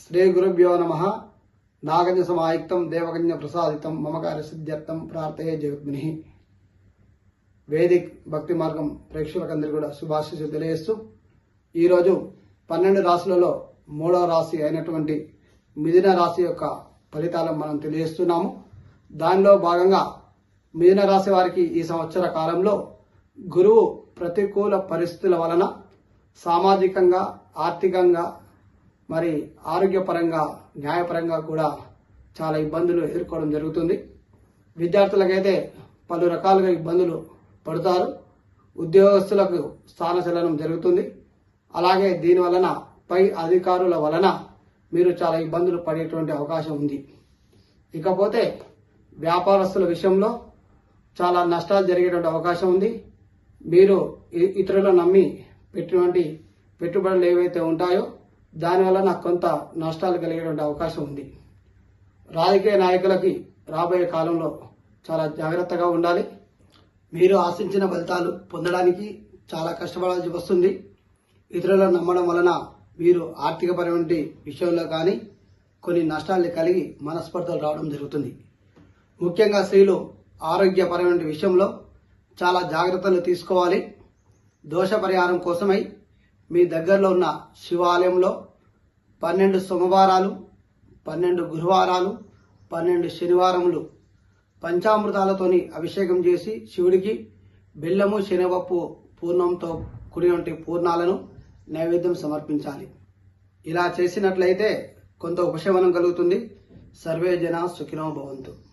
శ్రీ గురుభ్యో నమ నాగజ సమాయుక్తం దేవకన్య ప్రసాదితం మమకార సిద్ధ్యర్థం ప్రార్థయే జగద్మిని వేదిక్ భక్తి మార్గం ప్రేక్షకులందరూ కూడా శుభాశీస్సు తెలియజేస్తూ ఈరోజు పన్నెండు రాశులలో మూడవ రాశి అయినటువంటి మిథున రాశి యొక్క ఫలితాలను మనం తెలియజేస్తున్నాము. దానిలో భాగంగా మిథున రాశి వారికి ఈ సంవత్సర కాలంలో గురువు ప్రతికూల పరిస్థితుల వలన సామాజికంగా ఆర్థికంగా మరి ఆరోగ్యపరంగా న్యాయపరంగా కూడా చాలా ఇబ్బందులు ఎదుర్కోవడం జరుగుతుంది. విద్యార్థులకైతే పలు రకాలుగా ఇబ్బందులు పడతారు. ఉద్యోగస్తులకు స్థానచలనం జరుగుతుంది. అలాగే దీని వలన పై అధికారుల వలన మీరు చాలా ఇబ్బందులు పడేటువంటి అవకాశం ఉంది. ఇకపోతే వ్యాపారస్తుల విషయంలో చాలా నష్టాలు జరిగేటువంటి అవకాశం ఉంది. మీరు ఇతరులను నమ్మి పెట్టినటువంటి పెట్టుబడులు ఏవైతే ఉంటాయో దాని వలన కొంత నష్టాలు కలిగేటువంటి అవకాశం ఉంది. రాజకీయ నాయకులకి రాబోయే కాలంలో చాలా జాగ్రత్తగా ఉండాలి. మీరు ఆశించిన ఫలితాలు పొందడానికి చాలా కష్టపడాల్సి వస్తుంది. ఇతరులను నమ్మడం వలన మీరు ఆర్థికపరమైన విషయంలో కానీ కొన్ని నష్టాలు కలిగి మనస్పర్ధలు రావడం జరుగుతుంది. ముఖ్యంగా స్త్రీలు ఆరోగ్యపరమైన విషయంలో చాలా జాగ్రత్తలు తీసుకోవాలి. దోష పరిహారం కోసమై మీ దగ్గరలో ఉన్న శివాలయంలో పన్నెండు సోమవారాలు పన్నెండు గురువారాలు పన్నెండు శనివారములు పంచామృతాలతోని అభిషేకం చేసి శివుడికి బెల్లము శనగపప్పు పూర్ణంతో కూడినటువంటి పూర్ణాలను నైవేద్యం సమర్పించాలి. ఇలా చేసినట్లయితే కొంత ఉపశమనం కలుగుతుంది. సర్వే జన సుఖినో భవంతు.